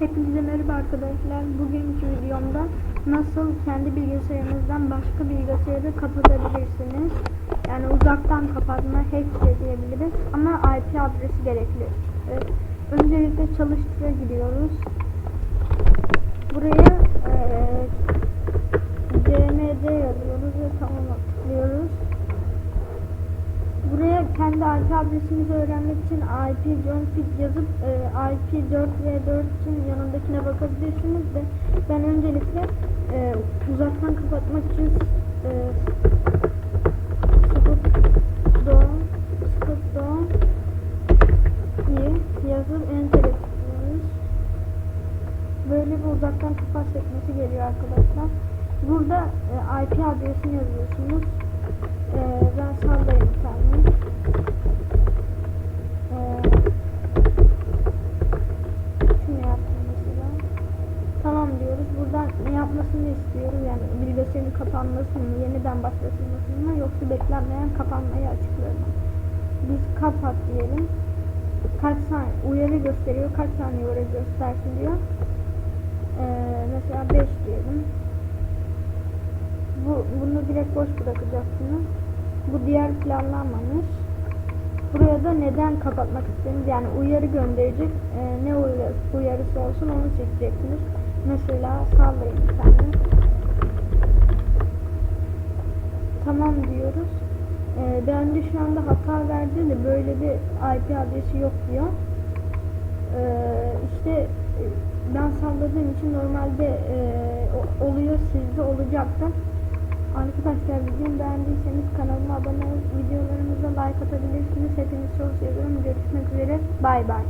Hepinize merhaba arkadaşlar. Bugünkü videomda nasıl kendi bilgisayarınızdan başka bilgisayarı kapatabilirsiniz. Yani uzaktan kapatma, hack diyebiliriz. Ama IP adresi gerekli. Evet. Öncelikle çalıştıra Kendi IP adresinizi öğrenmek için IP config yazıp e, IP 4 ve 4 için yanındakine bakabilirsiniz de ben öncelikle e, uzaktan kapatmak için e, down iyi yazıp enter tıklıyoruz. Böyle bir uzaktan kapat sekmesi geliyor arkadaşlar. Burada e, IP adresini yazıyorsunuz. E, ben sallayayım bir tane. E, şunu yaptım mesela. Tamam diyoruz. Buradan yapmasını istiyorum. Yani bilgisayarın kapanmasını yeniden başlatılmasını yoksa beklenmeyen kapanmayı açıklıyorum. Biz kapat diyelim. Kaç saniye uyarı gösteriyor. Kaç saniye uyarı göstersin diyor. Ee, mesela 5 diyelim. Bu, bunu direkt boş bırakacaksınız. Bu diğer planlanmamış. Buraya da neden kapatmak istediğiniz yani uyarı gönderecek e, ne uyarı, uyarısı olsun onu seçeceksiniz. Mesela sallayın bir. Tamam diyoruz. E, bende şu anda hata verdi de böyle bir IP adresi yok diyor. E, işte e, ben salladığım için normalde e, oluyor sizde olacaktı. Arkadaşlar videomu beğendiyseniz kanalıma abone olup videolarımıza like atabilirsiniz. Hepinizi çok seviyorum. Görüşmek üzere. Bay bay.